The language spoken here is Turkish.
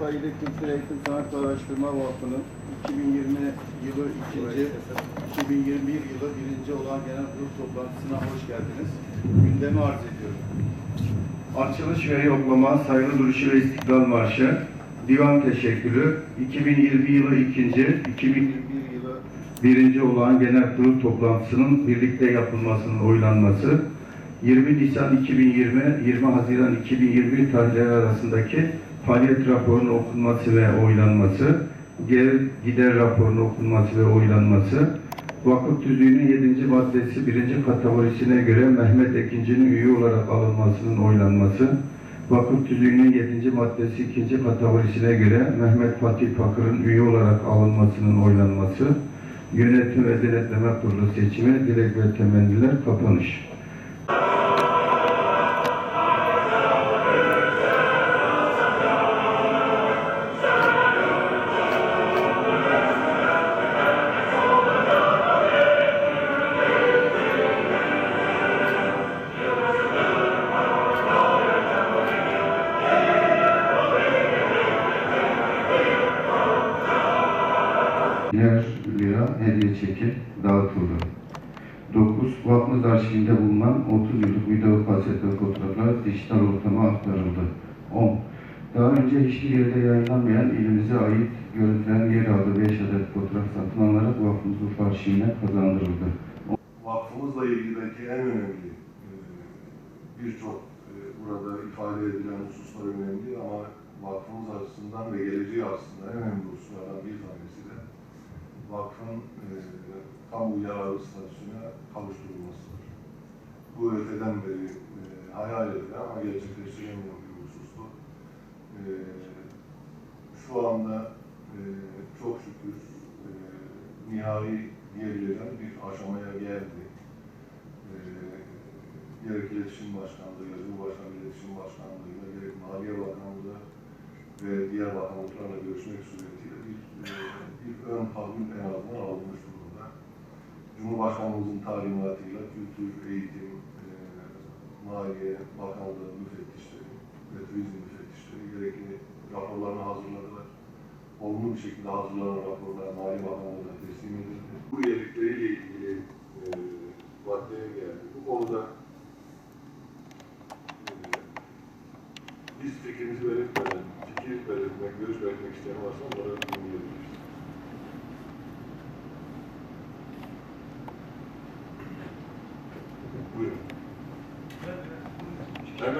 Paylı Kültür Eğitim Sanat Araştırma Vakfı'nın 2020 yılı ikinci, 2021 yılı birinci olan genel kurul toplantısına hoş geldiniz. Gündemi arz ediyorum. Açılış ve yoklama, saygı duruşu ve istiklal marşı, divan teşekkürü, 2020 yılı ikinci, 2021 yılı birinci olan genel kurul toplantısının birlikte yapılmasının oylanması, 20 Nisan 2020, 20 Haziran 2021 tarihleri arasındaki faaliyet raporunun okunması ve oylanması, gider raporunun okunması ve oylanması, vakıf tüzüğünün 7. maddesi 1. kategorisine göre Mehmet Ekinci'nin üye olarak alınmasının oylanması, vakıf tüzüğünün 7. maddesi 2. kategorisine göre Mehmet Fatih Fakır'ın üye olarak alınmasının oylanması, yönetim ve denetleme kurulu seçimi, dilek ve temenniler kapanış. Diğer lira hediye çeki dağıtıldı. 9. Vakfımız arşivinde bulunan 30 yıllık video kaset ve fotoğraflar dijital ortama aktarıldı. 10. Daha önce hiçbir yerde yayınlanmayan ilimize ait görüntülerin yer aldığı 5 adet fotoğraf satın alınarak vakfımız arşivine kazandırıldı. vakfımızla ilgili belki en önemli e, birçok e, burada ifade edilen hususlar önemli ama vakfımız açısından ve geleceği açısından en önemli hususlardan bir tanesi de vakfın e, kamu yararı statüsüne kavuşturulmasıdır. Bu öteden beri e, hayal edilen ama gerçekleştiremeyen bir husustu. E, şu anda e, çok şükür e, nihai diyebileceğim bir aşamaya geldi. E, gerek İletişim Başkanlığı, Cumhurbaşkanı İletişim Başkanlığı'yla, gerek Maliye Bakanlığı ve diğer bakanlıklarla görüşmek suretiyle bir, e, bir ön kabul Cumhurbaşkanımızın talimatıyla kültür, eğitim, e, Maliye Bakanlığı müfettişleri ve turizm müfettişleri gerekli raporlarını hazırladılar. Olumlu bir şekilde hazırlanan raporlar Maliye Bakanlığı'na teslim edildi. Bu üyelikleriyle ilgili e, geldi. Bu konuda e, biz fikrimizi belirtmeden, fikir belirtmek, görüş belirtmek isteyen varsa onları dinleyebiliriz.